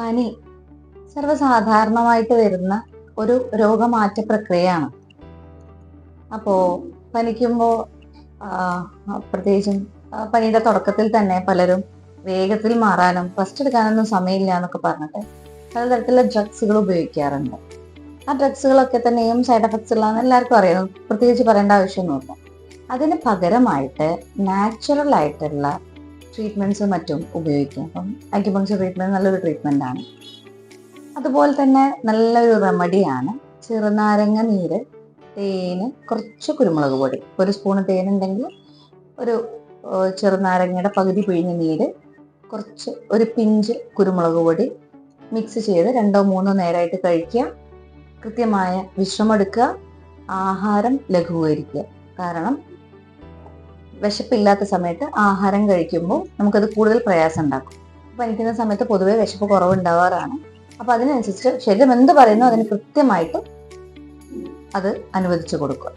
പനി സർവസാധാരണമായിട്ട് വരുന്ന ഒരു രോഗമാറ്റ പ്രക്രിയയാണ് അപ്പോ പനിക്കുമ്പോൾ പ്രത്യേകിച്ചും പനിയുടെ തുടക്കത്തിൽ തന്നെ പലരും വേഗത്തിൽ മാറാനും ഫസ്റ്റ് എടുക്കാനൊന്നും സമയമില്ല എന്നൊക്കെ പറഞ്ഞിട്ട് പലതരത്തിലുള്ള ഡ്രഗ്സുകൾ ഉപയോഗിക്കാറുണ്ട്. ആ ഡ്രഗ്സുകളൊക്കെ തന്നെയും സൈഡ് എഫക്ട്സ് ഉള്ളതെന്ന് എല്ലാവർക്കും അറിയാം. പ്രത്യേകിച്ച് പറയേണ്ട ആവശ്യമൊന്നുമില്ല. അതിന് പകരമായിട്ട് നാച്ചുറൽ ആയിട്ടുള്ള ട്രീറ്റ്മെന്റ്സും മറ്റും ഉപയോഗിക്കും. അപ്പം അക്യുപങ്ചർ ട്രീറ്റ്മെന്റ് നല്ലൊരു ട്രീറ്റ്മെന്റ് ആണ്. അതുപോലെ തന്നെ നല്ലൊരു റെമഡിയാണ് ചെറുനാരങ്ങ നീര് തേന് കുറച്ച് കുരുമുളക് പൊടി. ഒരു സ്പൂണ് തേനുണ്ടെങ്കിൽ ഒരു ചെറുനാരങ്ങയുടെ പകുതി പിഴിഞ്ഞ നീര് കുറച്ച് ഒരു പിഞ്ച് കുരുമുളക് പൊടി മിക്സ് ചെയ്ത് രണ്ടോ മൂന്നോ നേരമായിട്ട് കഴിക്കുക. കൃത്യമായ വിശ്രമെടുക്കുക ആഹാരം ലഘൂകരിക്കുക. കാരണം വിശപ്പില്ലാത്ത സമയത്ത് ആഹാരം കഴിക്കുമ്പോൾ നമുക്കത് കൂടുതൽ പ്രയാസം ഉണ്ടാക്കും പനിക്കുന്ന സമയത്ത് പൊതുവെ വിശപ്പ് കുറവുണ്ടാവാറാണ്. അപ്പൊ അതിനനുസരിച്ച് ശരീരം എന്ത് പറയുന്നു അതിന് കൃത്യമായിട്ട് അത് അനുവദിച്ചു കൊടുക്കുക.